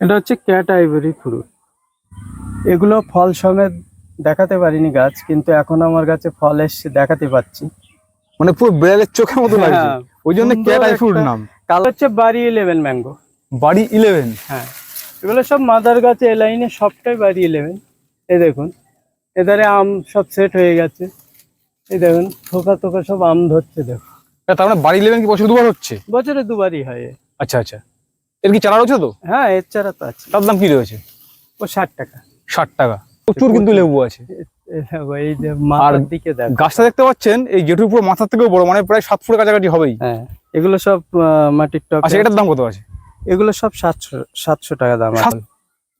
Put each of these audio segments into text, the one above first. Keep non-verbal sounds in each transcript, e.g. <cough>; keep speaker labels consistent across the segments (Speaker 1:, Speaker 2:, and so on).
Speaker 1: এটা হচ্ছে cat ivory fruit. এগুলো ফল সমেত দেখাতে পারিনি গাছ কিন্তু এখন আমার কাছে ফল এসছে দেখাতে পাচ্ছি।
Speaker 2: মানে পুরো বিড়ালের চোখের মতো লাগছে।
Speaker 1: হ্যাঁ,
Speaker 2: ওই জন্য ক্যাট আই ফ্রুট নাম।
Speaker 1: কাল হচ্ছে বাড়ি ইলেভেন ম্যাঙ্গো
Speaker 2: বাড়ি ইলেভেন
Speaker 1: হ্যাঁ এগুলো সব মাদার গাছে এ লাইনে সবটাই বাড়ি ইলেভেন এই দেখুন এধারে আম সব সেট হয়ে গেছে। এই দেখুন থোকা থোকা সব আম ধরছে দেখুন।
Speaker 2: তার মানে বাড়ি ইলেভেন কি বছর দুবার হচ্ছে?
Speaker 1: বছরে দুবারই হয় এ।
Speaker 2: আচ্ছা আচ্ছা। এর কি চারা রয়েছে তো?
Speaker 1: হ্যাঁ এর চারা তো আছে।
Speaker 2: তার দাম কি রয়েছে?
Speaker 1: ও ষাট টাকা।
Speaker 2: ষাট টাকা। প্রচুর কিন্তু লেবু আছে।
Speaker 1: দিকে
Speaker 2: গাছটা দেখতে পাচ্ছেন এই জেঠুর পুরো মাথার থেকেও বড় মানে প্রায় সাত ফুটের কাছাকাছি হবেই।
Speaker 1: হ্যাঁ এগুলো সব মাটির টক
Speaker 2: আচ্ছা এটার দাম কত আছে?
Speaker 1: এগুলো সব সাতশো সাতশো টাকা দাম এখন।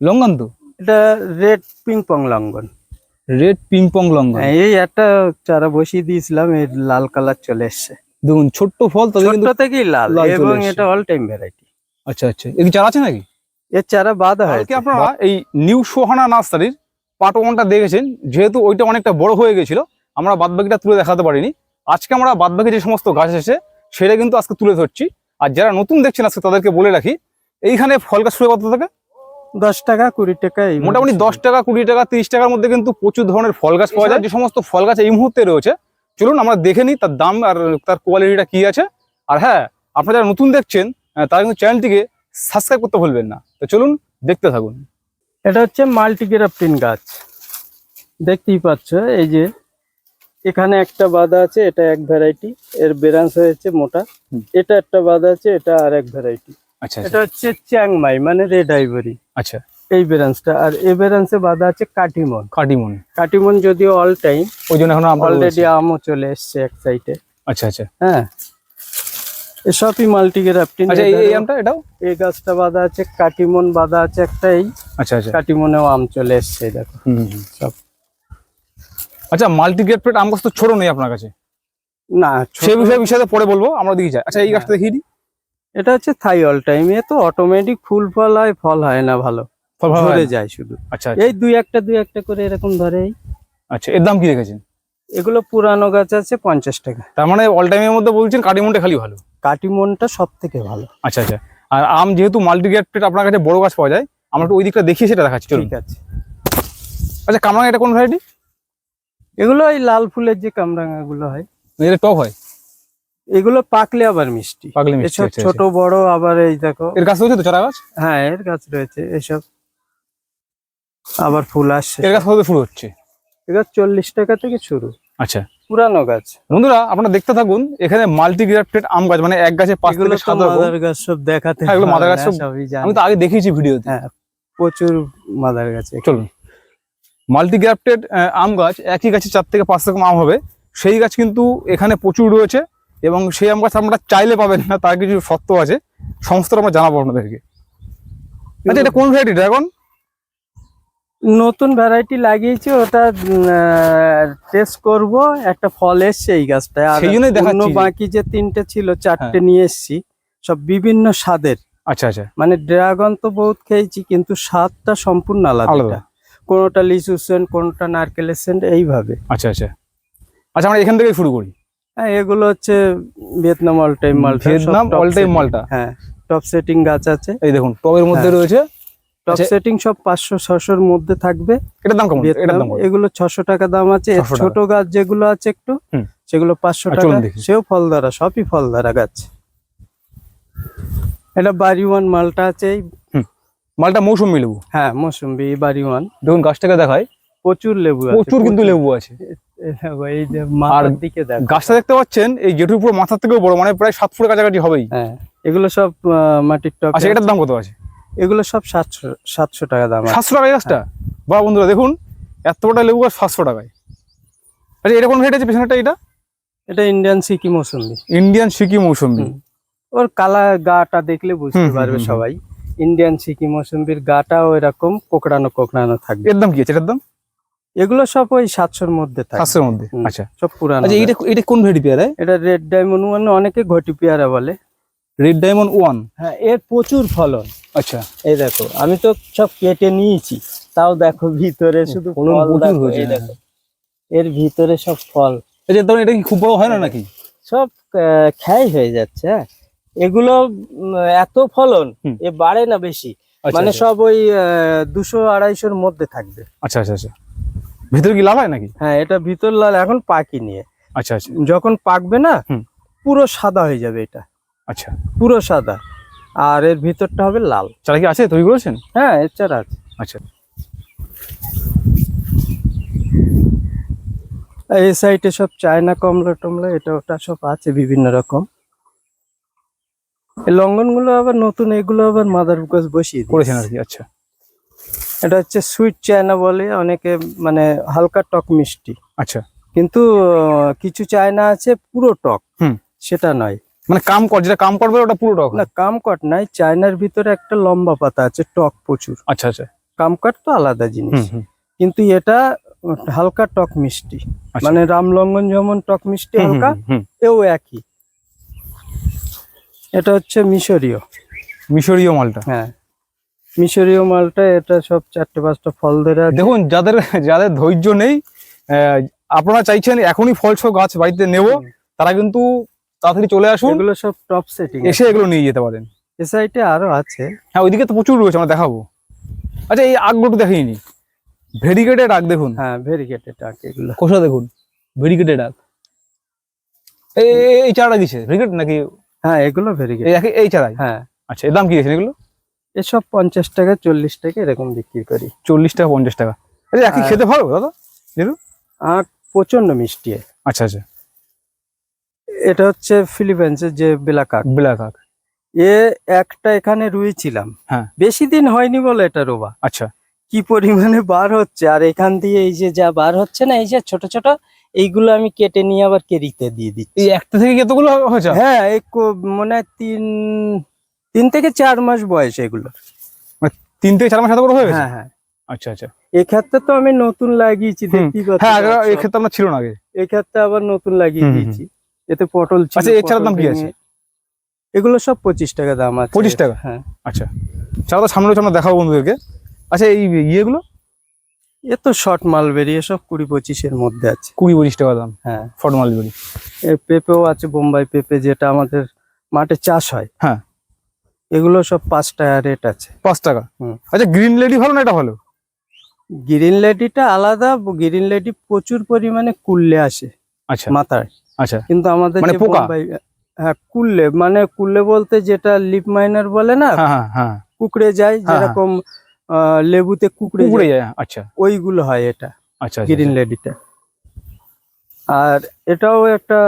Speaker 2: লঙ্গন তো?
Speaker 1: এটা রেড পিং পং লঙ্ঘন
Speaker 2: রেড পিং পং লঙ্গন।
Speaker 1: হ্যাঁ, এই একটা চারা বসিয়ে দিয়েছিলাম এর লাল কালার চলে এসছে।
Speaker 2: দেখুন ছোট্ট ফল তো
Speaker 1: ছোট্ট থেকেই লাল
Speaker 2: লাল
Speaker 1: এবং এটা অল টাইম ভ্যারাইটি
Speaker 2: আচ্ছা আচ্ছা। এর চারা আছে নাকি?
Speaker 1: এর চারা বাঁধা
Speaker 2: কালকে
Speaker 1: হয়েছে।
Speaker 2: আপনারা এই নিউ সোহানা নার্সারির পার্ট ওয়ানটা দেখেছেন? যেহেতু ওইটা অনেকটা বড় হয়ে গেছিল আমরা বাদবাকিটা তুলে দেখাতে পারিনি। আজকে আমরা বাদবাকি যে সমস্ত গাছ এসেছে সেটা কিন্তু আজকে তুলে ধরছি। আর যারা নতুন দেখছেন আজকে তাদেরকে বলে রাখি এইখানে ফল গাছ শুরু কত থাকে
Speaker 1: দশ টাকা কুড়ি টাকা
Speaker 2: মোটামুটি দশ টাকা কুড়ি টাকা তিরিশ টাকার মধ্যে কিন্তু প্রচুর ধরনের ফল গাছ পাওয়া যায়। যে সমস্ত ফল গাছ এই মুহূর্তে রয়েছে চলুন আমরা দেখে নিই তার দাম আর তার কোয়ালিটিটা কি আছে। আর হ্যাঁ আপনারা যারা নতুন দেখছেন তারা কিন্তু চ্যানেলটিকে সাবস্ক্রাইব করতে ভুলবেন না। তো চলুন দেখতে থাকুন।
Speaker 1: এটা হচ্ছে মাল্টিগ্রাফটিন গাছ। দেখতেই পাচ্ছ এই যে এখানে একটা বাঁধা আছে এটা এক ভ্যারাইটি এর বেরান্স হয়েছে মোটা। এটা একটা বাঁধা আছে এটা আর এক ভ্যারাইটি
Speaker 2: আচ্ছা
Speaker 1: এটা হচ্ছে চ্যাংমাই মানে রেড আইভরি
Speaker 2: আচ্ছা।
Speaker 1: এই বেরান্সটা আর এ বেরান্সে বাঁধা আছে কাটিমন।
Speaker 2: কাটিমন।
Speaker 1: কাটিমন যদিও অল টাইম
Speaker 2: ওই জন্য এখন আমরা
Speaker 1: অলরেডি আমও চলে এসছে এক সাইডে
Speaker 2: আচ্ছা আচ্ছা।
Speaker 1: হ্যাঁ। এসবই মাল্টিগ্রাফটিন
Speaker 2: আচ্ছা এই আমটা এটাও?
Speaker 1: এই গাছটা বাঁধা আছে কাটিমন বাঁধা আছে একটা এই
Speaker 2: আচ্ছা আচ্ছা।
Speaker 1: কাটিমনেও আম চলে এসছে দেখো। সব।
Speaker 2: আচ্ছা মাল্টিগ্রেড প্লেট আম গাছ তো ছোট নেই আপনার কাছে?
Speaker 1: না
Speaker 2: সেই বিষয়ে বিষয়ে পরে বলব আমরা দিকে যাই। আচ্ছা এই গাছটা দেখিয়ে দিই।
Speaker 1: এটা হচ্ছে থাই অল টাইম এ তো অটোমেটিক ফুল ফল হয় ফল হয় না ভালো।
Speaker 2: হয়
Speaker 1: ধরে যায় শুধু।
Speaker 2: আচ্ছা আচ্ছা,
Speaker 1: এই দুই একটা দুই একটা করে এরকম ধরে।
Speaker 2: আচ্ছা এর দাম কি রেখেছেন?
Speaker 1: এগুলো পুরানো গাছ আছে পঞ্চাশ টাকা।
Speaker 2: তার মানে অল টাইমের মধ্যে বলছেন কাটিমনটা খালি ভালো।
Speaker 1: কাটিমনটা সব থেকে ভালো।
Speaker 2: আচ্ছা আচ্ছা। আর আম যেহেতু মাল্টিগ্রেড প্লেট আপনার কাছে বড় গাছ পাওয়া যায় আমরা একটু ওই দিকটা দেখিয়ে সেটা দেখাচ্ছি
Speaker 1: ঠিক আছে।
Speaker 2: আচ্ছা কামরাঙা এটা কোন ভ্যারাইটি
Speaker 1: এগুলো এই লাল ফুলের যে কামরাঙা গুলো হয়।
Speaker 2: এটা টপ হয়?
Speaker 1: এগুলো পাকলে আবার মিষ্টি।
Speaker 2: পাকলে মিষ্টি
Speaker 1: এসব
Speaker 2: আচ্ছা,
Speaker 1: ছোট বড় আবার এই দেখো।
Speaker 2: আচ্ছা। এর গাছ রয়েছে তো চারা গাছ?
Speaker 1: হ্যাঁ এর গাছ রয়েছে এসব। আবার ফুল আসছে।
Speaker 2: এর গাছ ফুল হচ্ছে?
Speaker 1: এগুলো চল্লিশ টাকা থেকে শুরু।
Speaker 2: আচ্ছা।
Speaker 1: পুরানো গাছ।
Speaker 2: বন্ধুরা আপনারা দেখতে থাকুন এখানে মাল্টিগ্রাফটেড আম গাছ মানে এক গাছে পাঁচ থেকে সাত
Speaker 1: মাদার গাছ সব দেখাতে
Speaker 2: হ্যাঁ, এগুলো মাদার গাছ আমি তো আগে দেখিয়েছি ভিডিওতে।
Speaker 1: হ্যাঁ প্রচুর মাদার গাছ।
Speaker 2: চলুন। মাল্টিগ্রাফটেড আম গাছ একই গাছে চার থেকে পাঁচ রকম আম হবে। সেই গাছ কিন্তু এখানে প্রচুর রয়েছে এবং সেই আম গাছ আপনারা চাইলে পাবেন না তার কিছু সত্য আছে। সমস্ত আমরা জানাব আপনাদেরকে। আচ্ছা এটা কোন ভ্যারাইটি ড্রাগন
Speaker 1: নতুন ভ্যারাইটি লাগিয়েছি ওটা টেস্ট করব একটা ফল এসছে এই গাছটায়। আর অন্য
Speaker 2: হ্যাঁ।
Speaker 1: বাকি যে তিনটে ছিল চারটে নিয়ে এসেছি সব বিভিন্ন স্বাদের।
Speaker 2: আচ্ছা আচ্ছা।
Speaker 1: মানে ড্রাগন তো বহুত খেয়েছি কিন্তু স্বাদটা সম্পূর্ণ আলাদা। কোনোটা লিচু সেন্ট কোনোটা নারকেলের সেন্ট এইভাবে।
Speaker 2: আচ্ছা আচ্ছা। আচ্ছা আমরা এখান থেকে শুরু করি।
Speaker 1: হ্যাঁ এগুলো হচ্ছে ভিয়েতনাম অল টাইম মালটা
Speaker 2: ভিয়েতনাম অল টাইম। মালটা
Speaker 1: হ্যাঁ টপ সেটিং গাছ আছে।
Speaker 2: এই দেখুন টবের মধ্যে
Speaker 1: হ্যাঁ।
Speaker 2: রয়েছে
Speaker 1: টপ
Speaker 2: আচ্ছা।
Speaker 1: সেটিং সব পাঁচশো ছশোর মধ্যে থাকবে।
Speaker 2: এটার দাম কেমন?
Speaker 1: ভিয়েতনাম
Speaker 2: দাম
Speaker 1: এগুলো ছশো টাকা দাম আছে। এর
Speaker 2: 600।
Speaker 1: ছোট গাছ যেগুলো আছে একটু সেগুলো পাঁচশো
Speaker 2: আর
Speaker 1: টাকা। সেও ফল ধরা সবই ফল ধরা গাছ। এটা বাড়িওয়ান মালটা আছে
Speaker 2: মালটা মৌসুমি লেবু?
Speaker 1: হ্যাঁ মৌসুম্বি বাড়িওয়ান।
Speaker 2: দেখুন গাছটাকে দেখায়
Speaker 1: প্রচুর লেবু আছে,
Speaker 2: প্রচুর কিন্তু লেবু আছে।
Speaker 1: এই যে মাথার দিকে দেখ।
Speaker 2: গাছটা দেখতে পাচ্ছেন এই জেঠুর পুরো মাথার থেকেও বড় মানে প্রায় সাত ফুটের কাছাকাছি হবেই।
Speaker 1: হ্যাঁ এগুলো সব মাটির টপ
Speaker 2: আচ্ছা এটার দাম কত আছে?
Speaker 1: এগুলো সব সাতশো সাতশো টাকা দাম
Speaker 2: সাতশো টাকায় গাছটা? বা বন্ধুরা দেখুন এত বড় লেবু গাছ সাতশো টাকায়। আচ্ছা এটা কোন আছে পিছনেটা এটা
Speaker 1: এটা ইন্ডিয়ান সিকি মৌসুম্বি।
Speaker 2: ইন্ডিয়ান সিকি মৌসুমি।
Speaker 1: ওর কালা গাটা দেখলে বুঝতে পারবে। সবাই। ইন্ডিয়ান সিকি মৌসুম্বির গাটাও এরকম কোকড়ানো কোকড়ানো থাকবে।
Speaker 2: এর দাম কি আছে? এটার দাম?
Speaker 1: এগুলো সব ওই সাতশোর মধ্যে থাকে।
Speaker 2: সাতশোর মধ্যে আচ্ছা।
Speaker 1: সব পুরানো
Speaker 2: আচ্ছা এটা এটা কোন ভেড়ি পেয়ারায়
Speaker 1: এটা রেড ডায়মন্ড মানে অনেকে ঘটি পেয়ারা বলে।
Speaker 2: রেড ডায়মন্ড ওয়ান
Speaker 1: হ্যাঁ এর প্রচুর ফলন।
Speaker 2: আচ্ছা।
Speaker 1: এই দেখো আমি তো সব কেটে নিয়েছি তাও দেখো ভিতরে শুধু
Speaker 2: ফলন প্রচুর
Speaker 1: দেখো,
Speaker 2: হয়েছে,
Speaker 1: দেখো এর ভিতরে সব ফল।
Speaker 2: আচ্ছা ধরুন এটা কি খুব বড় হয় না নাকি?
Speaker 1: সব ক্ষয় হয়ে যাচ্ছে হ্যাঁ। এগুলো এত ফলন। এ বাড়ে না বেশি।
Speaker 2: আচ্ছা,
Speaker 1: মানে
Speaker 2: আচ্ছা।
Speaker 1: সব ওই দুশো আড়াইশোর মধ্যে থাকবে।
Speaker 2: আচ্ছা আচ্ছা আচ্ছা। ভেতরে কি লাল হয় নাকি?
Speaker 1: হ্যাঁ এটা ভিতর লাল এখন পাকি নিয়ে।
Speaker 2: আচ্ছা আচ্ছা।
Speaker 1: যখন পাকবে না। পুরো সাদা হয়ে যাবে এটা।
Speaker 2: আচ্ছা।
Speaker 1: পুরো সাদা। আর এর ভিতরটা হবে লাল।
Speaker 2: চারা কি আছে? তৈরি করেছেন
Speaker 1: হ্যাঁ এর চারা আছে।
Speaker 2: আচ্ছা।
Speaker 1: এই সাইডে সব চায়না কমলা টমলা এটা ওটা সব আছে বিভিন্ন রকম। এই লঙ্ঘনগুলো আবার নতুন এগুলো আবার মাদার গাছ বসিয়ে।
Speaker 2: করেছেন আর কি আচ্ছা।
Speaker 1: এটা হচ্ছে সুইট চায়না বলে অনেকে মানে হালকা টক মিষ্টি।
Speaker 2: আচ্ছা।
Speaker 1: কিন্তু কিছু চায়না আছে পুরো টক।
Speaker 2: হুম।
Speaker 1: সেটা নয়।
Speaker 2: মানে কাম কর যেটা কাম করবে ওটা পুরো টক।
Speaker 1: না কামকট নাই চায়নার ভিতরে একটা লম্বা পাতা আছে টক প্রচুর।
Speaker 2: আচ্ছা আচ্ছা।
Speaker 1: কামকট তো আলাদা জিনিস। কিন্তু এটা হালকা টক মিষ্টি।
Speaker 2: আচ্ছা।
Speaker 1: মানে রামলঙ্গন যেমন টক মিষ্টি হালকা। এও একই। এটা হচ্ছে মিশরীয়।
Speaker 2: মিশরীয় মালটা।
Speaker 1: হ্যাঁ। মিশরীয় মালটা এটা সব চারটে পাঁচটা ফল ধরে
Speaker 2: দেখুন যাদের যাদের ধৈর্য নেই আপনারা চাইছেন এখনই ফল সব গাছ বাড়িতে নেব তারা কিন্তু তাড়াতাড়ি চলে আসুন।
Speaker 1: এগুলো সব টপ সেটিং
Speaker 2: এসে এগুলো নিয়ে যেতে পারেন।
Speaker 1: এ সাইডে আরও আছে।
Speaker 2: হ্যাঁ ওইদিকে তো প্রচুর রয়েছে আমরা দেখাবো। আচ্ছা এই আগগুলো দেখিনি ভেরিগেটেড আগ দেখুন।
Speaker 1: হ্যাঁ ভেরিগেটেড আঁক এগুলো।
Speaker 2: কোষা দেখুন। ভেরিগেটেড আগ। এই চারাটা দিছে। ভেরিগেট নাকি?
Speaker 1: হ্যাঁ এগুলো ভেরিগেট
Speaker 2: এই এই চারাই।
Speaker 1: হ্যাঁ।
Speaker 2: আচ্ছা এর দাম কি দিয়েছেন এগুলো?
Speaker 1: এসব পঞ্চাশ টাকা চল্লিশ টাকা এরকম বিক্রি করি।
Speaker 2: চল্লিশ টাকা পঞ্চাশ টাকা। আচ্ছা একই খেতে ভালো দাদা?
Speaker 1: আখ প্রচণ্ড মিষ্টি।
Speaker 2: আচ্ছা আচ্ছা।
Speaker 1: এটা হচ্ছে ফিলিপাইন্সের যে ব্ল্যাক
Speaker 2: আগ
Speaker 1: এ একটা এখানে রুইছিলাম।
Speaker 2: হ্যাঁ।
Speaker 1: বেশি দিন হয়নি বলে এটা রোবা।
Speaker 2: আচ্ছা।
Speaker 1: কি পরিমাণে বার হচ্ছে আর এখান দিয়ে এই যে যা বার হচ্ছে না এই যে ছোট ছোট এইগুলো আমি কেটে নিয়ে আবার কেরিতে দিয়ে দিচ্ছি।
Speaker 2: এই একটা থেকে কতগুলো হয়েছে?
Speaker 1: হ্যাঁ এই মনে হয় তিন তিন থেকে চার মাস বয়স এগুলো।
Speaker 2: তিন থেকে চার মাস এত বড় হয়ে গেছে?
Speaker 1: হ্যাঁ হ্যাঁ।
Speaker 2: আচ্ছা আচ্ছা।
Speaker 1: এক্ষেত্রে তো আমি নতুন লাগিয়েছি পাচ্ছি
Speaker 2: হ্যাঁ আগে এই ক্ষেত্রে আমরা ছিল না আগে।
Speaker 1: এক্ষেত্রে আবার নতুন লাগিয়ে দিয়েছি। এতে পটল
Speaker 2: আচ্ছা, চারার দাম কি আছে?
Speaker 1: এগুলো সব পঁচিশ টাকা দাম আছে।
Speaker 2: 25 টাকা?
Speaker 1: হ্যাঁ।
Speaker 2: আচ্ছা। চারা তো সামনে আমরা দেখাবো বন্ধুদেরকে। আচ্ছা এই ইয়েগুলো?
Speaker 1: এ তো শর্ট মালবেরি এসব কুড়ি পঁচিশের মধ্যে আছে।
Speaker 2: কুড়ি পঁচিশ টাকা দাম?
Speaker 1: হ্যাঁ।
Speaker 2: ফটমাল বেরি
Speaker 1: এর পেঁপেও আছে বোম্বাই পেঁপে যেটা আমাদের মাঠে চাষ হয়।
Speaker 2: হ্যাঁ।
Speaker 1: এগুলো সব পাঁচ টাকা রেট আছে।
Speaker 2: পাঁচ টাকা। আচ্ছা গ্রিন লেডি ভালো না এটা ভালো?
Speaker 1: গ্রিন লেডিটা আলাদা গ্রিন লেডি প্রচুর পরিমাণে কুললে আসে
Speaker 2: আচ্ছা।
Speaker 1: মাথায়।
Speaker 2: আচ্ছা।
Speaker 1: কিন্তু আমাদের
Speaker 2: মানে পোকা?
Speaker 1: হ্যাঁ কুললে মানে কুললে বলতে যেটা লিপ মাইনার বলে না
Speaker 2: হ্যাঁ হ্যাঁ হ্যাঁ।
Speaker 1: কুকড়ে যায়। যেরকম লেবুতে কুকড়ে যায়
Speaker 2: আচ্ছা।
Speaker 1: ওইগুলো হয় এটা
Speaker 2: আচ্ছা আচ্ছা,
Speaker 1: গ্রিন লেডিটা আর এটাও একটা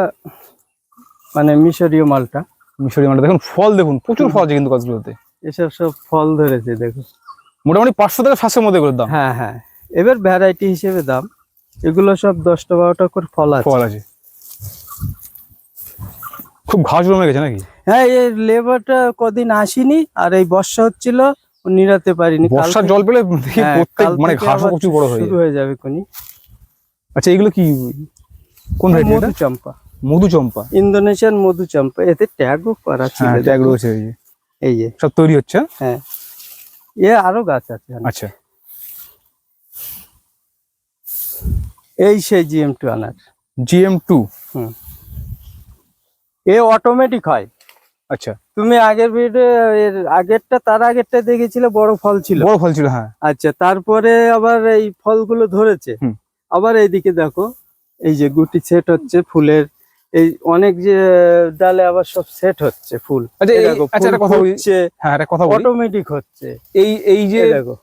Speaker 1: মানে মিশরীয় মালটা।
Speaker 2: মিশরি মালটা দেখুন ফল দেখুন প্রচুর ফল আছে কিন্তু গাছগুলোতে।
Speaker 1: এসব সব ফল ধরেছে দেখো
Speaker 2: মোটামুটি পাঁচশো থেকে সাতশোর মধ্যে এগুলোর দাম।
Speaker 1: হ্যাঁ হ্যাঁ। এবার ভ্যারাইটি হিসেবে দাম এগুলো সব দশটা বারোটা করে ফল আছে।
Speaker 2: ফল আছে। খুব ঘাস জমে গেছে নাকি?
Speaker 1: হ্যাঁ এই লেবারটা কদিন আসেনি আর এই বর্ষা হচ্ছিল নিরাতে পারিনি।
Speaker 2: বর্ষার জল পেলে
Speaker 1: হ্যাঁ,
Speaker 2: প্রত্যেক মানে ঘাসও প্রচুর বড় হয়ে
Speaker 1: হয়ে যাবে কোনি
Speaker 2: আচ্ছা এগুলো কি কোন ভ্যারাইটি
Speaker 1: মধু চম্পা
Speaker 2: মধু চম্পা
Speaker 1: ইন্দোনেশিয়ান মধু চম্পা এতে ট্যাগও করা ছিল
Speaker 2: হ্যাঁ ট্যাগ। রয়েছে এই যে।
Speaker 1: এই যে।
Speaker 2: সব তৈরি হচ্ছে?
Speaker 1: হ্যাঁ। এ আরও গাছ আছে
Speaker 2: আচ্ছা।
Speaker 1: এই সেই জিএম টু আনার।
Speaker 2: GM two?
Speaker 1: এ অটোমেটিক হয়।
Speaker 2: আচ্ছা।
Speaker 1: তুমি আগের ভিডিও এর আগেরটা তার আগেরটা দেখেছিলে বড় ফল ছিল?
Speaker 2: বড় ফল ছিল হ্যাঁ।
Speaker 1: আচ্ছা তারপরে আবার এই ফলগুলো ধরেছে। আবার এইদিকে দেখো এই যে গুটি সেট হচ্ছে ফুলের। এই অনেক যে ডালে আবার সব সেট হচ্ছে ফুল।
Speaker 2: আচ্ছা আচ্ছা একটা কথা বলি। হ্যাঁ একটা কথা
Speaker 1: অটোমেটিক হচ্ছে।
Speaker 2: এই এই যে
Speaker 1: দেখো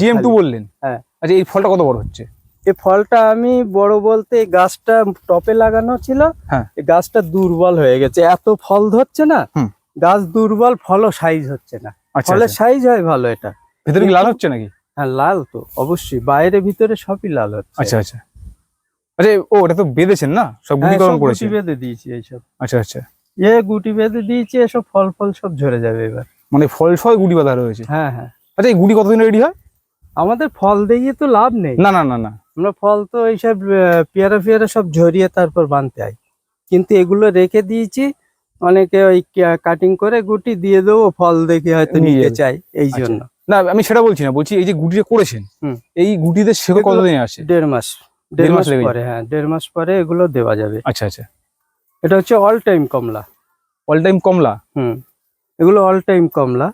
Speaker 2: জিএম টু বললেন?
Speaker 1: হ্যাঁ।
Speaker 2: আচ্ছা এই ফলটা কত বড় হচ্ছে?
Speaker 1: এই ফলটা আমি বড় বলতে এই গাছটা টপে লাগানো ছিল
Speaker 2: হ্যাঁ।
Speaker 1: এই গাছটা দুর্বল হয়ে গেছে। এত ফল ধরছে না। গাছ দুর্বল ফলও সাইজ হচ্ছে না।
Speaker 2: আচ্ছা
Speaker 1: ফলের
Speaker 2: আচ্ছা।
Speaker 1: সাইজ হয় ভালো এটা।
Speaker 2: ভেতরে কি লাল হচ্ছে নাকি?
Speaker 1: হ্যাঁ লাল তো অবশ্যই। বাইরে ভিতরে সবই লাল হচ্ছে।
Speaker 2: আচ্ছা আচ্ছা। আচ্ছা ও এটা তো বেঁধেছেন না? সব
Speaker 1: হ্যাঁ,
Speaker 2: গুটিকরণ করেছে।
Speaker 1: গুটি বেঁধে দিয়েছি এইসব।
Speaker 2: আচ্ছা আচ্ছা।
Speaker 1: এ গুটি বেঁধে দিয়েছি এসব ফল ফল সব ঝরে যাবে এবার।
Speaker 2: মানে ফল সহ গুটি বাঁধা রয়েছে।
Speaker 1: হ্যাঁ হ্যাঁ।
Speaker 2: আচ্ছা এই গুটি কতদিন রেডি হয়?
Speaker 1: আমাদের ফল দিয়ে তো লাভ নেই।
Speaker 2: না না না না।
Speaker 1: আমরা ফল তো এইসব পেয়ারা পেয়ারা সব ঝরিয়ে তারপর বানতে হয়। কিন্তু এগুলো রেখে দিয়েছি অনেকে ওই কাটিং করে গুটি দিয়ে দেবো ফল দেখে হয়তো
Speaker 2: নিয়ে
Speaker 1: নিতে চাই এই
Speaker 2: আচ্ছা।
Speaker 1: জন্য।
Speaker 2: না আমি সেটা বলছি না বলছি এই যে গুটিটা করেছেন। এই গুটিতে
Speaker 1: এগুলো-
Speaker 2: কতদিন আসে?
Speaker 1: দেড় মাস।
Speaker 2: দেড় মাস
Speaker 1: পরে হ্যাঁ দেড় মাস পরে এগুলো দেওয়া যাবে।
Speaker 2: আচ্ছা আচ্ছা।
Speaker 1: এটা হচ্ছে অল টাইম কমলা।
Speaker 2: অল টাইম কমলা?
Speaker 1: হুম। এগুলো অল টাইম কমলা।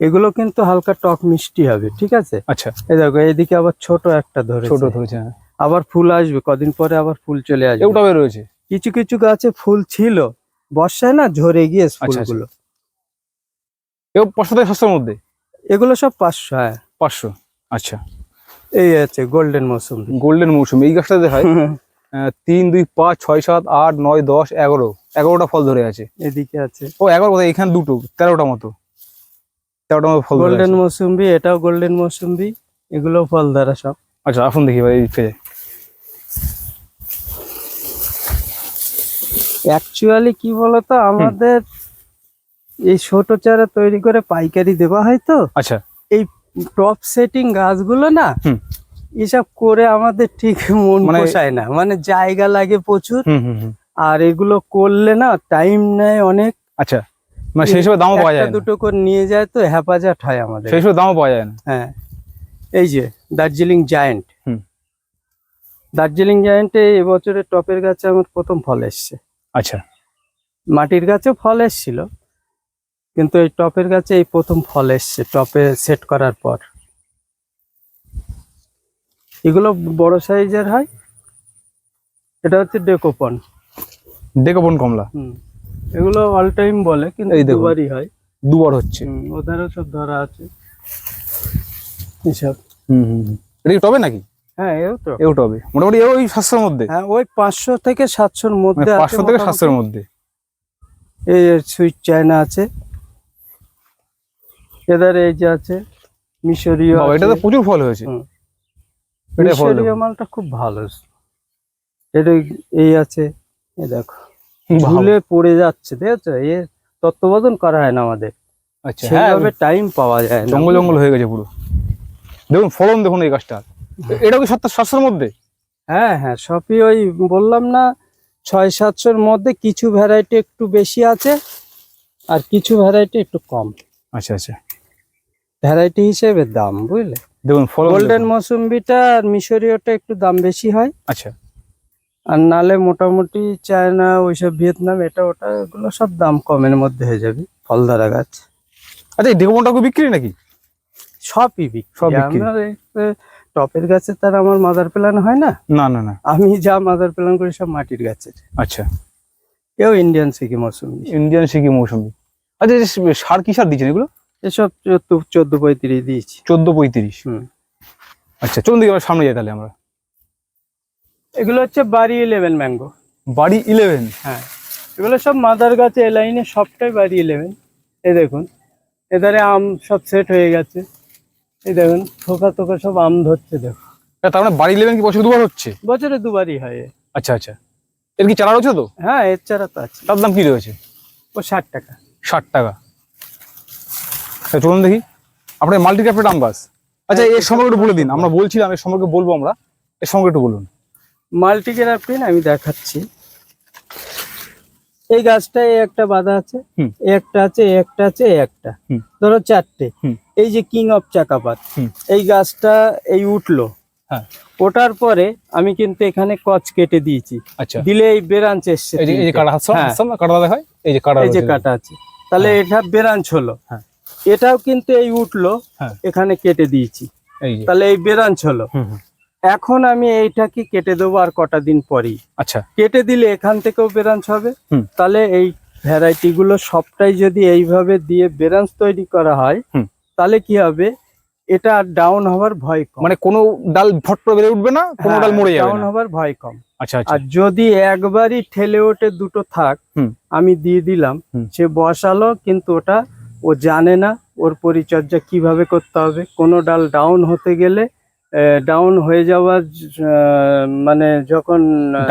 Speaker 1: এগুলো কিন্তু হালকা টক মিষ্টি হবে ঠিক আছে?
Speaker 2: আচ্ছা।
Speaker 1: এই দেখো এদিকে আবার ছোট একটা ধরে
Speaker 2: ছোট ধরেছে হ্যাঁ।
Speaker 1: আবার ফুল আসবে কদিন পরে আবার ফুল চলে আসবে।
Speaker 2: এটাও রয়েছে?
Speaker 1: কিছু কিছু গাছে ফুল ছিল বর্ষায় না ঝরে গিয়েছে
Speaker 2: আচ্ছা।
Speaker 1: ফুলগুলো।
Speaker 2: এও পাঁচশো থেকে সাতশোর মধ্যে?
Speaker 1: এগুলো সব পাঁচশো হ্যাঁ।
Speaker 2: পাঁচশো আচ্ছা।
Speaker 1: এই আছে গোল্ডেন মৌসুম।
Speaker 2: গোল্ডেন মৌসুম এই গাছটা দেখায় <laughs> আহ, তিন দুই পাঁচ ছয় সাত আট নয় দশ এগারো। এগারোটা ফল ধরে আছে।
Speaker 1: এদিকে আছে।
Speaker 2: ও এগারো এখানে দুটো তেরোটা মতো। তেরোটা মতো ফল
Speaker 1: গোল্ডেন। মৌসুম্বি এটাও গোল্ডেন মৌসুম্বি এগুলো ফল ধরা সব।
Speaker 2: আচ্ছা আসুন দেখি এবার এই
Speaker 1: অ্যাকচুয়ালি কি বলতো আমাদের এই ছোট চারা তৈরি করে পাইকারি দেওয়া হয় তো।
Speaker 2: আচ্ছা।
Speaker 1: এই টপ সেটিং গাছগুলো না এসব করে আমাদের ঠিক মন
Speaker 2: মানে-
Speaker 1: পোষায় না। মানে জায়গা লাগে প্রচুর। আর এগুলো করলে না টাইম নেয় অনেক।
Speaker 2: আচ্ছা। মানে সেই হিসেবে দামও পাওয়া যায়
Speaker 1: দুটো করে নিয়ে যায় তো হেফাজত হয় আমাদের।
Speaker 2: সেই হিসেবে দামও পাওয়া যায় না।
Speaker 1: হ্যাঁ। এই যে দার্জিলিং জায়েন্ট।
Speaker 2: হুম।
Speaker 1: দার্জিলিং জায়েন্টে এবছরে টপের গাছে আমার প্রথম ফল এসছে।
Speaker 2: আচ্ছা।
Speaker 1: মাটির গাছেও ফল এসছিল কিন্তু এই টপের গাছে এই প্রথম ফল এসছে টপে সেট করার পর। এগুলো বড় সাইজের হয় এটা হচ্ছে ডেকোপন।
Speaker 2: ডেকোপন কমলা।
Speaker 1: হুম। এগুলো অল টাইম বলে কিন্তু
Speaker 2: এই
Speaker 1: দুবারই হয়।
Speaker 2: দুবার হচ্ছে।
Speaker 1: ওদেরও সব ধরা আছে। এসব।
Speaker 2: হুম হুম হুম। এটা কি টবে নাকি?
Speaker 1: হ্যাঁ এও তো
Speaker 2: এও টবে। মোটামুটি ওই সাতশোর মধ্যে?
Speaker 1: হ্যাঁ ওই পাঁচশো থেকে সাতশোর
Speaker 2: মানে
Speaker 1: মধ্যে আছে
Speaker 2: পাঁচশো থেকে সাতশোর মধ্যে।
Speaker 1: এই সুইট চায়না আছে। এদের এই যে আছে মিশরীয়
Speaker 2: এটা তো প্রচুর ফল হয়েছে। এটা
Speaker 1: মিশরীয় মালটা খুব ভালো। এটা এই আছে এই দেখো। ঝুলে পড়ে যাচ্ছে দেখেছ এ তত্ত্বাবধান করা হয় না আমাদের।
Speaker 2: আচ্ছা হ্যাঁ
Speaker 1: সেভাবে টাইম পাওয়া যায় না।
Speaker 2: জঙ্গল জঙ্গল হয়ে গেছে পুরো। দেখুন ফলন দেখুন এই গাছটা এ- এটা কি সত্তর সাতশোর মধ্যে?
Speaker 1: হ্যাঁ হ্যাঁ সবই ওই বললাম না ছয় সাতশোর মধ্যে কিছু ভ্যারাইটি একটু বেশি আছে আর কিছু ভ্যারাইটি একটু কম।
Speaker 2: আচ্ছা আচ্ছা।
Speaker 1: ভ্যারাইটি হিসেবে দাম বুঝলে?
Speaker 2: দেখুন
Speaker 1: গোল্ডেন মৌসুম্বিটা আর মিশরীয়টা একটু দাম বেশি হয়।
Speaker 2: আচ্ছা।
Speaker 1: আর নালে মোটামুটি চায়না ওইসব ভিয়েতনাম এটা ওটা এগুলো সব দাম কমের মধ্যে হয়ে যাবে ফল ধরা গাছ।
Speaker 2: আচ্ছা এই ডেকোবনটা কি বিক্রি নাকি?
Speaker 1: সবই বিক্রি। আমার টপের গাছে তার আমার মাদার প্ল্যান হয় না?
Speaker 2: না না না।
Speaker 1: আমি যা মাদার প্ল্যান করি সব মাটির গাছের।
Speaker 2: আচ্ছা।
Speaker 1: এও ইন্ডিয়ান সিকি মৌসুমি।
Speaker 2: ইন্ডিয়ান সিকি মৌসুমি। আচ্ছা এই সার কি সার দিচ্ছেন এগুলো?
Speaker 1: এসব চোদ্দ পঁয়ত্রিশ দিয়েছি।
Speaker 2: চোদ্দ পঁয়ত্রিশ।
Speaker 1: হুম।
Speaker 2: আচ্ছা চলুন দেখি এবার সামনে যাই তাহলে আমরা।
Speaker 1: এগুলো হচ্ছে বাড়ি ইলেভেন ম্যাঙ্গো
Speaker 2: বাড়ি ইলেভেন
Speaker 1: হ্যাঁ। এগুলো সব মাদার গাছে এ লাইনে সবটাই বাড়ি ইলেভেন এই দেখুন এধারে আম সব সেট হয়ে গেছে। এই দেখুন থোকা থোকা সব আম ধরছে দেখো
Speaker 2: তার মানে বাড়ি ইলেভেন কি বছর দুবার হচ্ছে?
Speaker 1: বছরে দুবারই হয় এ।
Speaker 2: আচ্ছা আচ্ছা। এর কি চারা রয়েছে তো?
Speaker 1: হ্যাঁ এর চারা তো আছে।
Speaker 2: তার দাম কি রয়েছে?
Speaker 1: ও ষাট টাকা।
Speaker 2: ষাট টাকা। চলুন দেখি। আপনার মাল্টি ক্যাপেট আম গাছ। আচ্ছা এর সম্পর্কে একটু বলে দিন। আমরা বলছিলাম এর সম্পর্কে বলব আমরা। এর সম্পর্কে একটু বলুন।
Speaker 1: মাল্টিগ্রাফিন আমি দেখাচ্ছি। এই গাছটা এই একটা বাঁধা আছে। একটা আছে একটা আছে একটা। ধরো চারটে। এই যে কিং অফ চাকাপাত এই গাছটা এই উঠল।
Speaker 2: হ্যাঁ।
Speaker 1: ওঠার পরে আমি কিন্তু এখানে কচ কেটে দিয়েছি।
Speaker 2: আচ্ছা।
Speaker 1: দিলে এই বেরাঞ্চ এসছে
Speaker 2: এই যে। কাটা হাত
Speaker 1: হ্যাঁ।
Speaker 2: কাটা দেখায় এই যে কাটা
Speaker 1: এই যে কাটা আছে। তাহলে
Speaker 2: হ্যাঁ।
Speaker 1: এটা বেরাঞ্চ হলো।
Speaker 2: হ্যাঁ।
Speaker 1: এটাও কিন্তু এই উঠল। এখানে কেটে দিয়েছি। তাহলে এই বেরাঞ্চ হলো। এখন আমি এইটাকে কেটে দেবো আর কটা দিন পরেই
Speaker 2: আচ্ছা
Speaker 1: কেটে দিলে এখান থেকেও বেরাঞ্চ হবে। তাহলে এই ভ্যারাইটি গুলো সবটাই যদি এইভাবে দিয়ে বেরাঞ্চ তৈরি করা হয়। তাহলে কি হবে এটা ডাউন হওয়ার ভয় কম
Speaker 2: মানে কোনো ডাল ভট্ট বেড়ে উঠবে না কোনো ডাল মরে যাবে
Speaker 1: ডাউন। হওয়ার ভয় কম
Speaker 2: আচ্ছা আচ্ছা
Speaker 1: আর যদি একবারই ঠেলে ওঠে দুটো থাক। আমি দিয়ে দিলাম সে বসালো কিন্তু ওটা ও জানে না ওর পরিচর্যা কীভাবে করতে হবে কোনো ডাল ডাউন হতে গেলে ডাউন হয়ে যাওয়ার মানে যখন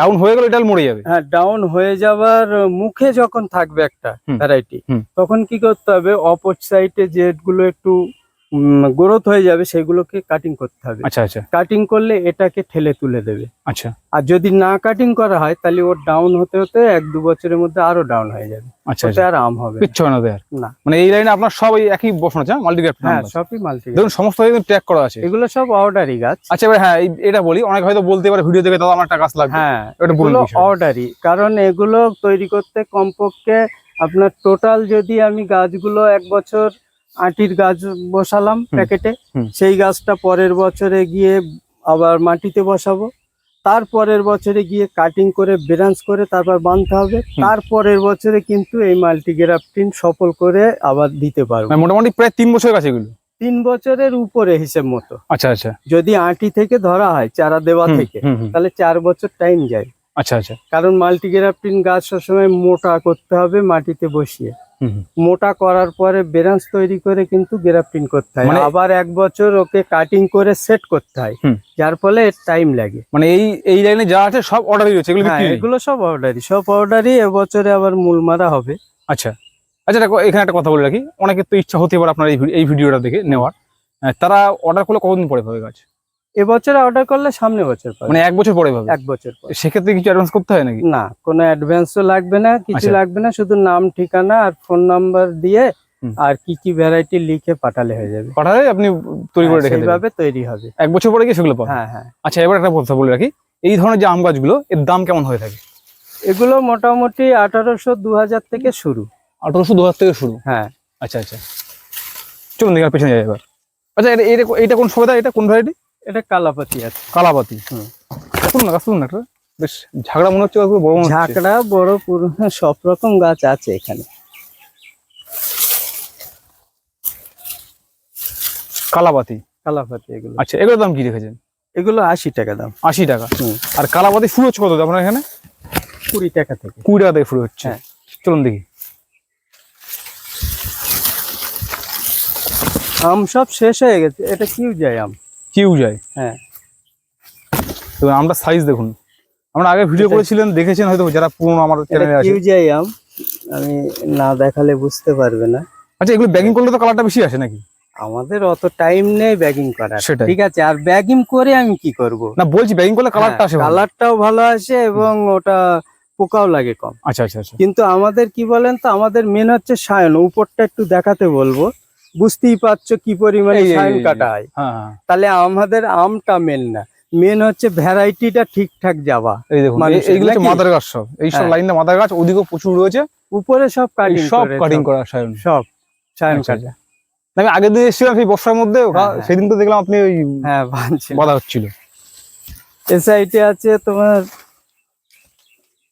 Speaker 2: ডাউন হয়ে গেলে ডাল মরে যাবে।
Speaker 1: হ্যাঁ ডাউন হয়ে যাওয়ার মুখে যখন থাকবে একটা ভ্যারাইটি। তখন কি করতে হবে? অপর সাইডে যেগুলো একটু গ্রোথ হয়ে যাবে সেগুলোকে কাটিং করতে হবে।
Speaker 2: আচ্ছা আচ্ছা।
Speaker 1: কাটিং করলে এটাকে ঠেলে তুলে দেবে।
Speaker 2: আচ্ছা।
Speaker 1: আর যদি না কাটিং করা হয় তাহলে ওর ডাউন হতে হতে এক দু বছরের মধ্যে আরও ডাউন হয়ে যাবে।
Speaker 2: আচ্ছা আচ্ছা।
Speaker 1: আর আম হবে না।
Speaker 2: কিচ্ছু হয় না মানে এই লাইনে আপনার সব একই বসানো আছে মাল্টি
Speaker 1: হ্যাঁ সবই মাল্টি
Speaker 2: দেখুন সমস্ত করা আছে।
Speaker 1: এগুলো সব গাছ।
Speaker 2: আচ্ছা এবার হ্যাঁ এটা বলি অনেক হয়তো বলতে পারে ভিডিও দেখে দাদা আমার একটা গাছ লাগবে।
Speaker 1: হ্যাঁ এগুলো। কারণ এগুলো তৈরি করতে কমপক্ষে আপনার টোটাল যদি আমি গাছগুলো এক বছর আটির গাছ বসালাম প্যাকেটে। সেই গাছটা পরের বছরে গিয়ে আবার মাটিতে বসাবো। তারপরের বছরে গিয়ে কাটিং করে ব্রাঞ্চ করে তারপর বাঁধতে হবে। তারপরের বছরে কিন্তু এই মাল্টিগ্রাফটিন সফল করে আবার দিতে পারব।
Speaker 2: মানে মোটামুটি প্রায় তিন বছর গাছ এগুলো?
Speaker 1: তিন বছরের উপরে হিসেব মতো।
Speaker 2: আচ্ছা আচ্ছা।
Speaker 1: যদি আটি থেকে ধরা হয় চারা দেওয়া থেকে। তাহলে চার বছর টাইম যায়।
Speaker 2: আচ্ছা আচ্ছা।
Speaker 1: কারণ মাল্টিগ্রাফটিন গাছ সবসময় মোটা করতে হবে মাটিতে বসিয়ে। মোটা করার পরে ব্রাঞ্চ তৈরি করে কিন্তু গ্রাফটিং করতে হয়।
Speaker 2: মানে-
Speaker 1: আবার এক বছর ওকে কাটিং করে সেট করতে হয়। যার ফলে টাইম লাগে।
Speaker 2: মানে এই এই লাইনে যা আছে সব অর্ডারই রয়েছে এগুলো
Speaker 1: হ্যাঁ এগুলো সব অর্ডারই সব অর্ডারই এবছরে আবার মূল মারা হবে।
Speaker 2: আচ্ছা। আচ্ছা দেখো এখানে একটা কথা বলে রাখি। অনেকের তো ইচ্ছা হতে পারে আপনার এই এই ভিডিওটা দেখে নেওয়ার। তারা অর্ডার করলে কতদিন পরে পাবে গাছ?
Speaker 1: এবছরে অর্ডার করলে সামনে বছর পাবে।
Speaker 2: মানে এক বছর পরে পাবে?
Speaker 1: এক বছর পর।
Speaker 2: সেক্ষেত্রে কিছু অ্যাডভান্স করতে হয় নাকি?
Speaker 1: না কোনো অ্যাডভান্সও লাগবে না কিছু
Speaker 2: আচ্ছা।
Speaker 1: লাগবে না শুধু নাম ঠিকানা আর ফোন নাম্বার দিয়ে আর কি কি ভ্যারাইটি লিখে পাঠালে হয়ে যাবে।
Speaker 2: পাঠালে আপনি তৈরি করে
Speaker 1: হ্যাঁ,
Speaker 2: রেখে দেবেন?
Speaker 1: তৈরি হবে।
Speaker 2: এক বছর পরে গিয়ে সেগুলো পাবেন?
Speaker 1: হ্যাঁ হ্যাঁ।
Speaker 2: আচ্ছা এবার একটা কথা বলে রাখি। এই ধরনের যে আম গাছগুলো এর দাম কেমন হয়ে থাকে?
Speaker 1: এগুলো মোটামুটি আঠারোশো দু হাজার থেকে শুরু।
Speaker 2: আঠারোশো দু হাজার থেকে শুরু?
Speaker 1: হ্যাঁ।
Speaker 2: আচ্ছা আচ্ছা। চলুন দেখি পেছনে যাই এবার। আচ্ছা এটা এটা কোন সবেদা এটা কোন ভ্যারাইটি
Speaker 1: এটা কালাপাতি আছে।
Speaker 2: কালাপাতি
Speaker 1: হুম।
Speaker 2: শুনুন না তুলুন না বেশ ঝাগড়া মনে হচ্ছে বড়
Speaker 1: ঝাঁকড়া বড় পুরনো সব রকম গাছ আছে এখানে।
Speaker 2: কালাপাতি?
Speaker 1: কালাপাতি এগুলো।
Speaker 2: আচ্ছা এগুলোর দাম কি রেখেছেন?
Speaker 1: এগুলো আশি টাকা দাম।
Speaker 2: আশি টাকা। আর কালাপাতি ফুল হচ্ছে কত আপনার এখানে?
Speaker 1: কুড়ি টাকা থেকে।
Speaker 2: কুড়ি টাকা থেকে ফুল হচ্ছে।
Speaker 1: হ্যাঁ।
Speaker 2: চলুন দেখি।
Speaker 1: আম সব শেষ হয়ে গেছে। এটা কিউ যায় আম?
Speaker 2: কিউ যায়।
Speaker 1: হ্যাঁ।
Speaker 2: তো আমরা সাইজ দেখুন। আমরা আগে ভিডিও করেছিলেন দেখেছেন হয়তো যারা পুরনো আমার চ্যানেলে আছে।
Speaker 1: কিউ যায় আম আমি না দেখালে বুঝতে পারবে না।
Speaker 2: আচ্ছা এগুলো ব্যাগিং করলে তো কালারটা বেশি আসে নাকি?
Speaker 1: আমাদের অত টাইম নেই ব্যাগিং করার। ঠিক আছে আর ব্যাগিং করে আমি কি করব?
Speaker 2: না বলছি ব্যাগিং করলে কালারটা আসে
Speaker 1: কালারটাও ভালো আসে এবং ওটা পোকাও লাগে কম।
Speaker 2: আচ্ছা আচ্ছা আচ্ছা।
Speaker 1: কিন্তু আমাদের কি বলেন তো আমাদের মেন হচ্ছে সায়ন উপরটা একটু দেখাতে বলব। বুঝতেই পারছ কি পরিমাণে সায়ন কাটা হয়
Speaker 2: হ্যাঁ।
Speaker 1: তাহলে আমাদের আমটা মেন না। মেন হচ্ছে ভ্যারাইটিটা ঠিকঠাক যাওয়া।
Speaker 2: এই দেখুন এইগুলো হচ্ছে মাদার গাছ সব। এই সব
Speaker 1: হ্যাঁ।
Speaker 2: লাইনটা মাদার গাছ ওদিকেও প্রচুর রয়েছে।
Speaker 1: উপরে সব কাটিং
Speaker 2: সব কাটিং করা সায়ন।
Speaker 1: সব সায়ন
Speaker 2: আচ্ছা,
Speaker 1: কাটা।
Speaker 2: আমি আগের দিন এসেছিলাম সেই বর্ষার মধ্যে। সেদিন তো দেখলাম আপনি ওই
Speaker 1: হ্যাঁ
Speaker 2: বাধা হচ্ছিল।
Speaker 1: এ সাইডে আছে তোমার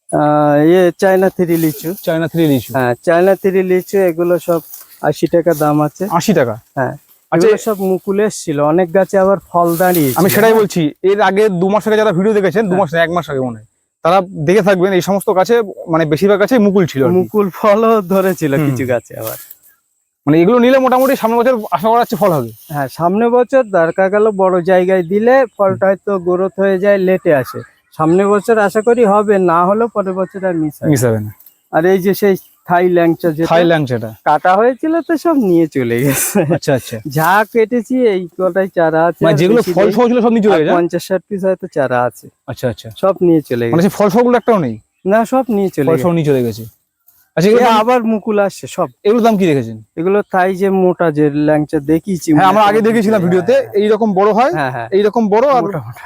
Speaker 1: আহ, ইয়ে চায়না থ্রি লিচু।
Speaker 2: চায়না থ্রি লিচু।
Speaker 1: হ্যাঁ চায়না থ্রি লিচু এগুলো সব আশি টাকা দাম আছে।
Speaker 2: আশি টাকা?
Speaker 1: হ্যাঁ।
Speaker 2: আচ্ছা
Speaker 1: সব মুকুল এসছিল অনেক গাছে আবার ফল দাঁড়িয়েছে।
Speaker 2: আমি সেটাই বলছি এর আগে দু মাস আগে যারা ভিডিও দেখেছেন দু মাস না, এক মাস আগে মনে হয় তারা দেখে থাকবেন এই সমস্ত গাছে মানে বেশিরভাগ গাছে মুকুল ছিল
Speaker 1: মুকুল ফলও ধরেছিল কিছু গাছে আবার।
Speaker 2: মানে এগুলো নিলে মোটামুটি সামনের বছর আশা করা যাচ্ছে ফল হবে।
Speaker 1: হ্যাঁ সামনে বছর দরকার গেল বড় জায়গায় দিলে ফলটা হয়তো গ্রোথ হয়ে যায় লেটে আসে। সামনে বছর আশা করি হবে না হলেও পরের বছর আর মিস
Speaker 2: মিস হবে না।
Speaker 1: আর এই যে সেই থাই ল্যাংচা যেটা
Speaker 2: থাইল্যান্ড সেটা
Speaker 1: কাটা হয়েছিল তো সব নিয়ে চলে গেছে।
Speaker 2: আচ্ছা আচ্ছা।
Speaker 1: যা কেটেছি এই কটাই চারা আছে
Speaker 2: মানে যেগুলো ফল ছিল সব চলে গেছে
Speaker 1: পঞ্চাশ ষাট পিস হয়তো চারা আছে।
Speaker 2: আচ্ছা আচ্ছা।
Speaker 1: সব নিয়ে চলে
Speaker 2: মানে
Speaker 1: গেছে।
Speaker 2: ফল একটাও নেই?
Speaker 1: না সব নিয়ে চলে গেছে।
Speaker 2: নিয়ে চলে গেছে। আচ্ছা এগুলো
Speaker 1: আবার মুকুল আসছে সব।
Speaker 2: এগুলোর দাম কি রেখেছেন
Speaker 1: এগুলো তাই যে মোটা যে ল্যাংচা দেখিয়েছি
Speaker 2: হ্যাঁ আমরা আগে দেখেছিলাম ভিডিওতে এইরকম বড় হয়
Speaker 1: হ্যাঁ হ্যাঁ।
Speaker 2: এইরকম বড় আর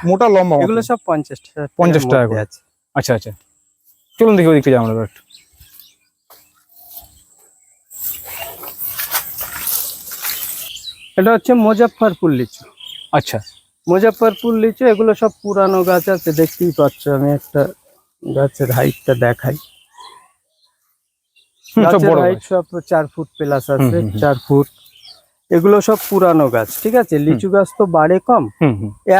Speaker 1: মোটা
Speaker 2: লম্বা
Speaker 1: এগুলো সব পঞ্চাশ টাকা
Speaker 2: 50 টাকা করে।
Speaker 1: আছে।
Speaker 2: আচ্ছা আচ্ছা। চলুন দেখি ওদিকটা যাই আমরা একটু।
Speaker 1: এটা হচ্ছে মুজফ্ফরপুর লিচু।
Speaker 2: আচ্ছা।
Speaker 1: মুজফ্ফরপুর লিচু এগুলো সব পুরানো গাছ আছে দেখতেই পাচ্ছ আমি একটা গাছের হাইটটা দেখাই। গাছের হাইট
Speaker 2: গাছ।
Speaker 1: সব চার ফুট প্লাস আছে। চার ফুট। এগুলো সব পুরানো গাছ ঠিক আছে? লিচু গাছ তো বাড়ে কম।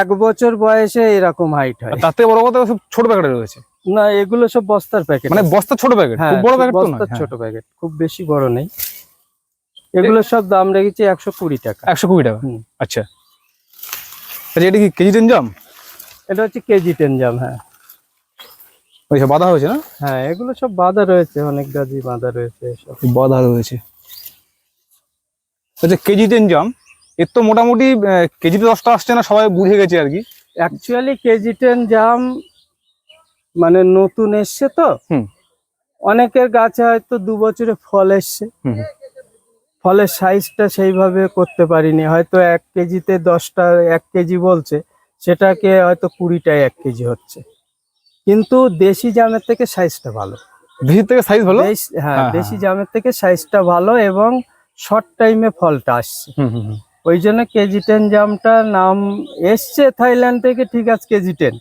Speaker 1: এক বছর বয়সে এরকম হাইট হয়।
Speaker 2: থেকে বড় কথা সব ছোট প্যাকেটে রয়েছে?
Speaker 1: না এগুলো সব বস্তার প্যাকেট।
Speaker 2: মানে বস্তা ছোট প্যাকেট
Speaker 1: হ্যাঁ
Speaker 2: বড় প্যাকেট
Speaker 1: বস্তার ছোট প্যাকেট খুব বেশি বড় নেই। এগুলো সব দাম রেখেছি একশো কুড়ি টাকা।
Speaker 2: একশো কুড়ি টাকা। আচ্ছা। আচ্ছা এটা কি কেজি টেন জাম?
Speaker 1: এটা হচ্ছে কেজি টেন জাম হ্যাঁ।
Speaker 2: ওই সব বাধা হয়েছে না?
Speaker 1: হ্যাঁ এগুলো সব বাঁধা রয়েছে অনেক গাছই বাঁধা রয়েছে সব
Speaker 2: বাধা রয়েছে। আচ্ছা কেজি টেন জাম এর তো মোটামুটি কেজিতে দশটা আসছে না সবাই বুঝে গেছে আর কি।
Speaker 1: অ্যাকচুয়ালি কেজি টেন জাম মানে নতুন এসছে তো।
Speaker 2: হুম।
Speaker 1: অনেকের গাছে হয়তো দু বছরে ফল এসছে। ফলের সাইজটা সেইভাবে করতে পারিনি। হয়তো এক কেজিতে দশটা এক কেজি বলছে সেটাকে হয়তো কুড়িটায় এক কেজি হচ্ছে। কিন্তু দেশি জামের থেকে সাইজটা ভালো।
Speaker 2: দেশির থেকে সাইজ ভালো?
Speaker 1: হ্যাঁ
Speaker 2: হ্যাঁ,
Speaker 1: দেশি জামের থেকে সাইজটা ভালো এবং শর্ট টাইমে ফলটা আসছে। ওই জন্য কেজি টেন জামটা নাম এসছে থাইল্যান্ড থেকে ঠিক আছে কেজি টেন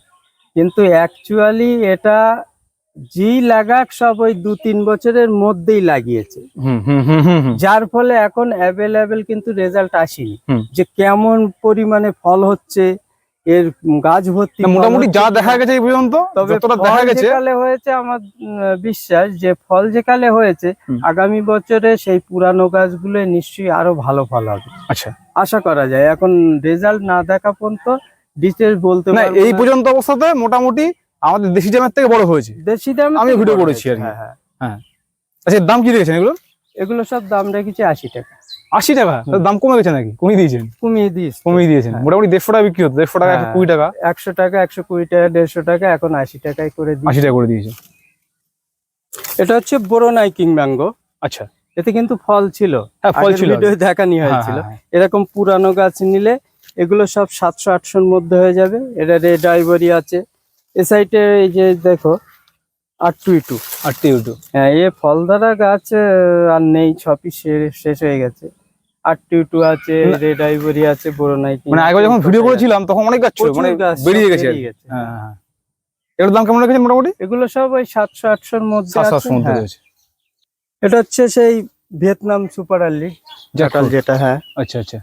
Speaker 1: কিন্তু অ্যাকচুয়ালি এটা জি লাগাক সব ওই দু তিন বছরের মধ্যেই লাগিয়েছে। যার ফলে এখন অ্যাভেলেবেল কিন্তু রেজাল্ট আসেনি। যে কেমন পরিমাণে ফল হচ্ছে এর গাছ ভর্তি
Speaker 2: মোটামুটি যা দেখা গেছে এই পর্যন্ত
Speaker 1: তবে
Speaker 2: দেখা গেছে
Speaker 1: যেকালে হয়েছে আমার বিশ্বাস যে ফল যেকালে হয়েছে আগামী বছরে সেই পুরানো গাছগুলো নিশ্চয়ই আরও ভালো ফল হবে।
Speaker 2: আচ্ছা।
Speaker 1: আশা করা যায়। এখন রেজাল্ট না দেখা পর্যন্ত ডিটেলস বলতে
Speaker 2: না এই পর্যন্ত অবস্থাতে মোটামুটি আমাদের দেশি জামের থেকে বড় হয়েছে।
Speaker 1: দেশি দাম
Speaker 2: আমি ভিডিও করেছি আর কি।
Speaker 1: হ্যাঁ হ্যাঁ।
Speaker 2: আচ্ছা এর দাম কি রেখেছেন এগুলো?
Speaker 1: এগুলো সব দাম রেখেছি আশি টাকা।
Speaker 2: আশি টাকা? তার দাম কমে গেছে নাকি? কমিয়ে দিয়েছেন?
Speaker 1: কমিয়ে দিস
Speaker 2: কমিয়ে দিয়েছেন।
Speaker 1: হ্যাঁ।
Speaker 2: মোটামুটি দেড়শো টাকা বিক্রি হতো। দেড়শো টাকা একশো
Speaker 1: হ্যাঁ।
Speaker 2: কুড়ি টাকা।
Speaker 1: একশো টাকা একশো কুড়ি টাকা দেড়শো টাকা এখন আশি টাকায় করে
Speaker 2: আশি টাকা করে দিয়েছে।
Speaker 1: এটা হচ্ছে বোরোনাই কিং ম্যাঙ্গো।
Speaker 2: আচ্ছা।
Speaker 1: এতে কিন্তু ফল ছিল।
Speaker 2: হ্যাঁ ফল ছিল।
Speaker 1: ভিডিও দেখানি
Speaker 2: হ্যাঁ,
Speaker 1: হয়েছিল।
Speaker 2: হ্যাঁ,
Speaker 1: এরকম পুরানো গাছ নিলে এগুলো সব সাতশো আটশোর মধ্যে হয়ে যাবে। এটা রেড আইভরি আছে। এ সাইডে এই যে দেখো আর টু টু
Speaker 2: আর টিউটু
Speaker 1: হ্যাঁ এ ফল ধরা গাছ আর নেই সবই শে- শেষ হয়ে গেছে। আর টু টু আছে রেড আইভরি আছে বোরোনাই
Speaker 2: মানে আগে যখন ভিডিও করেছিলাম তখন অনেক গাছ ছিল মানে বেরিয়ে গেছে। হ্যাঁ হ্যাঁ হ্যাঁ। দাম কেমন রেখেছেন মোটামুটি?
Speaker 1: এগুলো সব ওই সাতশো আটশোর মধ্যে হ্যাঁ।
Speaker 2: রয়েছে।
Speaker 1: এটা হচ্ছে সেই ভিয়েতনাম সুপার আর্লি জাটাল যেটা হ্যাঁ।
Speaker 2: আচ্ছা আচ্ছা।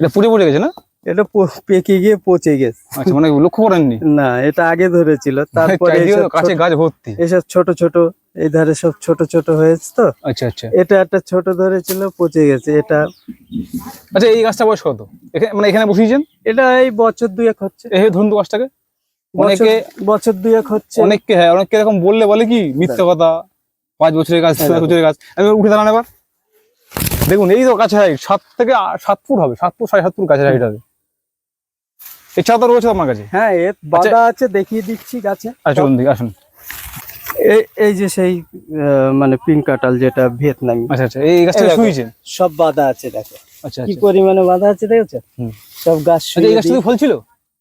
Speaker 2: এটা পুড়ে পড়ে গেছে না?
Speaker 1: এটা পেকে গিয়ে পচে গেছে।
Speaker 2: আচ্ছা মানে লক্ষ্য করেননি?
Speaker 1: না এটা আগে ধরেছিল। তারপরে
Speaker 2: কাছে গাছ ভর্তি।
Speaker 1: এসব ছোট ছোট এই ধারে সব ছোট ছোট হয়েছে তো।
Speaker 2: আচ্ছা আচ্ছা।
Speaker 1: এটা একটা ছোট ধরেছিল পচে গেছে। এটা
Speaker 2: আচ্ছা এই গাছটা বয়স কত? এখানে মানে এখানে বসিয়েছেন?
Speaker 1: এটা এই বছর দুয়েক হচ্ছে।
Speaker 2: এই ধরুন গাছটাকে। অনেকে
Speaker 1: বছর দুয়েক হচ্ছে।
Speaker 2: অনেককে হ্যাঁ অনেককে এরকম বললে বলে কি মিথ্যে কথা পাঁচ বছরের গাছ
Speaker 1: হ্যাঁ,
Speaker 2: ছয় বছরের গাছ। আমি উঠে দাঁড়ান এবার। দেখুন এই তো কাছে হাইট সাত থেকে সাত ফুট হবে সাত ফুট সাড়ে সাত ফুট কাছে হাইট হবে। এই চাদর রয়েছে আমার কাছে?
Speaker 1: হ্যাঁ এর বাঁধা আছে দেখিয়ে দিচ্ছি গাছে।
Speaker 2: আসুন আসুন।
Speaker 1: এই এই যে সেই মানে পিঙ্ক কাটাল যেটা ভিয়েতনামি।
Speaker 2: আচ্ছা আচ্ছা এই গাছটা
Speaker 1: এই সব বাঁধা আছে দেখো।
Speaker 2: আচ্ছা
Speaker 1: কি
Speaker 2: আচ্ছা।
Speaker 1: পরিমাণে বাঁধা আছে দেখেছ? সব গাছ
Speaker 2: আচ্ছা এই গাছটা ফল ছিল?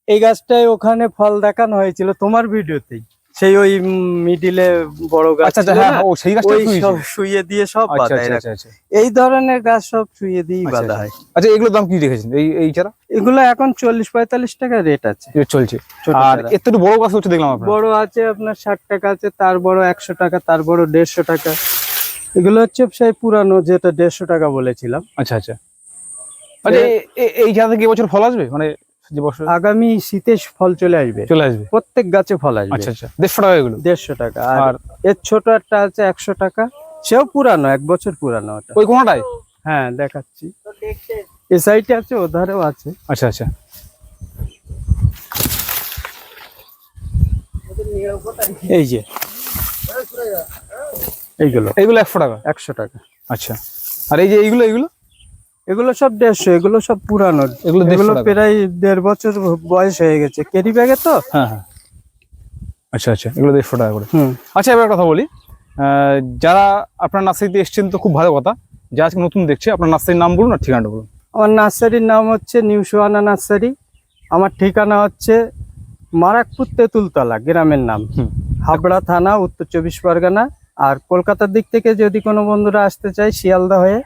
Speaker 1: এই গাছটায় ওখানে ফল দেখানো হয়েছিল তোমার ভিডিওতেই। সেই ওই মিডিলে বড় গাছ
Speaker 2: আচ্ছা আচ্ছা হ্যাঁ ও সেই গাছটা
Speaker 1: শুয়ে দিয়ে সব
Speaker 2: আচ্ছা
Speaker 1: বাঁধা এই ধরনের গাছ সব শুয়ে দিয়েই বাঁধা। হয়।
Speaker 2: আচ্ছা এগুলোর দাম কি রেখেছেন? এই এই চারা?
Speaker 1: এগুলো এখন চল্লিশ পঁয়তাল্লিশ টাকা রেট আছে।
Speaker 2: চলছে। আর
Speaker 1: চারা।
Speaker 2: এর তো বড় গাছ হচ্ছে দেখলাম
Speaker 1: বড় আছে আপনার ষাট টাকা আছে তার বড় একশো টাকা তার বড় দেড়শো টাকা। এগুলো হচ্ছে সেই পুরানো যেটা দেড়শো টাকা বলেছিলাম।
Speaker 2: আচ্ছা আচ্ছা। আচ্ছা এই চারা থেকে বছর ফল আসবে? মানে যে বছর?
Speaker 1: আগামী শীতে ফল চলে আসবে।
Speaker 2: চলে আসবে।
Speaker 1: প্রত্যেক গাছে ফল আসবে।
Speaker 2: আচ্ছা আচ্ছা। দেড়শো টাকা এগুলো।
Speaker 1: দেড়শো টাকা। আর এর ছোট একটা আছে একশো টাকা। সেও পুরানো এক বছর পুরানো ওটা।
Speaker 2: ওই কোনটায়
Speaker 1: হ্যাঁ দেখাচ্ছি। এ সাইডে আছে ওধারেও আছে।
Speaker 2: আচ্ছা আচ্ছা।
Speaker 1: এই যে। এইগুলো।
Speaker 2: এইগুলো একশো টাকা?
Speaker 1: একশো টাকা।
Speaker 2: আচ্ছা। আর এই যে এইগুলো এইগুলো?
Speaker 1: এগুলো সব দেড়শো এগুলো সব পুরানো
Speaker 2: এগুলো
Speaker 1: এগুলো প্রায় দেড় বছর বয়স হয়ে গেছে। কেরি ব্যাগে তো?
Speaker 2: হ্যাঁ হ্যাঁ। আচ্ছা আচ্ছা এগুলো দেড়শো টাকা করে। আচ্ছা এবার কথা বলি। যারা আপনার নার্সারিতে এসছেন তো খুব ভালো কথা। যারা আজকে নতুন দেখছে আপনার নার্সারির নাম বলুন আর ঠিকানাটা বলুন।
Speaker 1: আমার নার্সারির নাম হচ্ছে নিউ সোয়ানা নার্সারি। আমার ঠিকানা হচ্ছে মারাকপুর তেঁতুলতলা গ্রামের নাম। হাবড়া থানা উত্তর চব্বিশ পরগনা। আর কলকাতার দিক থেকে যদি কোনো বন্ধুরা আসতে চায় শিয়ালদা হয়ে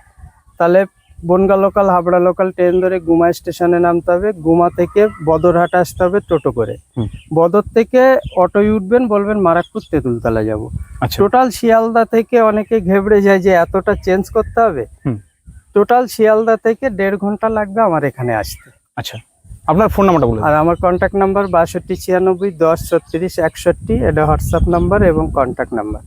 Speaker 1: তাহলে Bongaon local Habra local train ধরে গুমা স্টেশনে নামতে হবে। গুমা থেকে বদরহাট আসতে হবে টোটো করে। বদর থেকে অটোয় উঠবেন বলবেন মারাকপুর তেঁতুলতলা যাব।
Speaker 2: আচ্ছা।
Speaker 1: টোটাল শিয়ালদা থেকে অনেকে ঘেবড়ে যায় যে এতটা চেঞ্জ করতে হবে।
Speaker 2: হুম।
Speaker 1: টোটাল শিয়ালদা থেকে দেড় ঘণ্টা লাগবে আমার এখানে আসতে।
Speaker 2: আচ্ছা। আপনার ফোন নাম্বারটা বলুন
Speaker 1: আর আমার কন্ট্যাক্ট নাম্বার বাষট্টি ছিয়ানব্বই দশ ছত্রিশ একষট্টি এটা হোয়াটসঅ্যাপ নাম্বার এবং কন্ট্যাক্ট নাম্বার